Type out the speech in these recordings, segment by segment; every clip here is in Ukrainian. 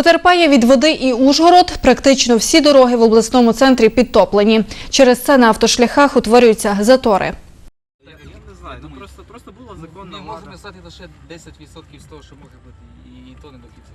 Потерпає від води і Ужгород. Практично всі дороги в обласному центрі підтоплені. Через це на автошляхах утворюються затори. Я не знаю, ну просто, просто було законно. Ми можемо стати лише 10% з того, що може бути, і то не до кінця.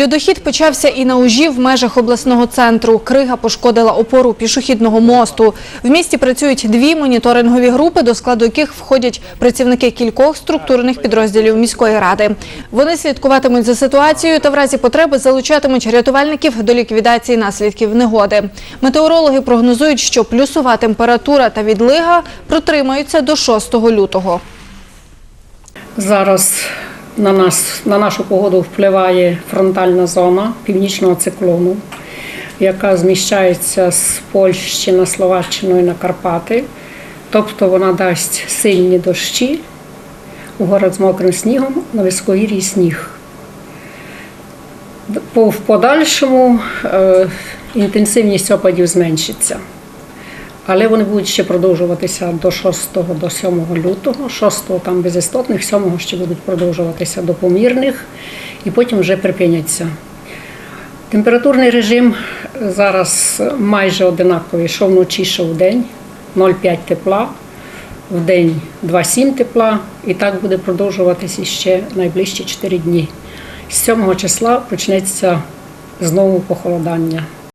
Льодохід почався і на ужі в межах обласного центру. Крига пошкодила опору пішохідного мосту. В місті працюють дві моніторингові групи, до складу яких входять працівники кількох структурних підрозділів міської ради. Вони слідкуватимуть за ситуацією та в разі потреби залучатимуть рятувальників до ліквідації наслідків негоди. Метеорологи прогнозують, що плюсова температура та відлига протримаються до 6 лютого. Зараз на нас на нашу погоду впливає фронтальна зона північного циклону, яка зміщається з Польщі на Словаччину і на Карпати. Тобто вона дасть сильні дощі у город з мокрим снігом на високогір'ї сніг. В подальшому е, інтенсивність опадів зменшиться. Але вони будуть ще продовжуватися до 6 до 7 лютого. 6 там без істотних, 7 ще будуть продовжуватися до помірних і потім вже припиняться. Температурний режим зараз майже одинаковий, що вночі, що вдень. 0,5 тепла, вдень 2,7 тепла, і так буде продовжуватися ще найближчі 4 дні. З 7 числа почнеться знову похолодання.